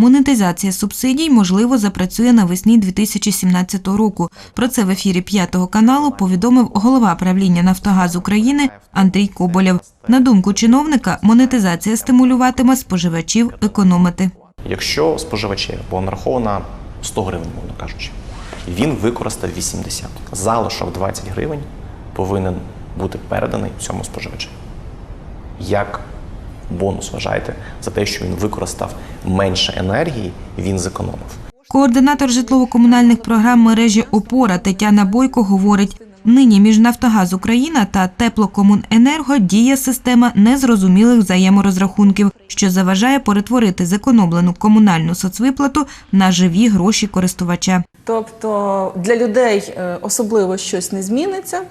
Монетизація субсидій, можливо, запрацює навесні 2017 року. Про це в ефірі п'ятого каналу повідомив голова правління Нафтогаз України Андрій Коболєв. На думку чиновника, монетизація стимулюватиме споживачів економити. Якщо споживачеві було нараховано 100 гривень, мовно кажучи, він використав 80. Залишок 20 гривень повинен бути переданий цьому споживачеві. Як бонус вважайте за те, що він використав менше енергії, він зекономив. Координатор житлово-комунальних програм мережі Опора Тетяна Бойко говорить: нині між Нафтогаз Україна та Теплокомуненерго діє система незрозумілих взаєморозрахунків, що заважає перетворити зекономлену комунальну соцвиплату на живі гроші користувача. Тобто для людей е, особливо щось не зміниться.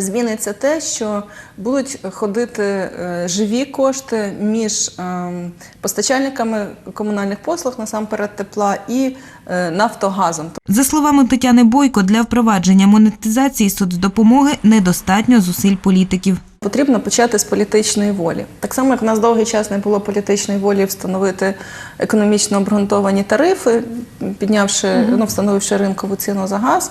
Зміниться те, що будуть ходити е, живі кошти між ем, постачальниками комунальних послуг, насамперед тепла, і е, Нафтогазом. За словами Тетяни Бойко, для впровадження монетизації соцдопомоги недостатньо зусиль політиків. Потрібно почати з політичної волі. Так само, як в нас довгий час не було політичної волі встановити економічно обґрунтовані тарифи, піднявши, ну, встановивши ринкову ціну за газ.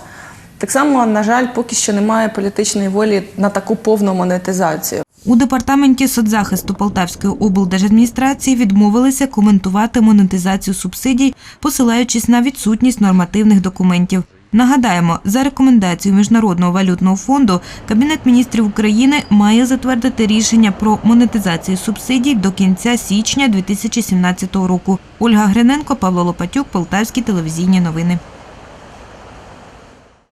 Так само, на жаль, поки що немає політичної волі на таку повну монетизацію. У департаменті соцзахисту Полтавської облдержадміністрації відмовилися коментувати монетизацію субсидій, посилаючись на відсутність нормативних документів. Нагадаємо, за рекомендацією Міжнародного валютного фонду Кабінет міністрів України має затвердити рішення про монетизацію субсидій до кінця січня 2017 року. Ольга Гриненко, Павло Лопатюк, Полтавські телевізійні новини.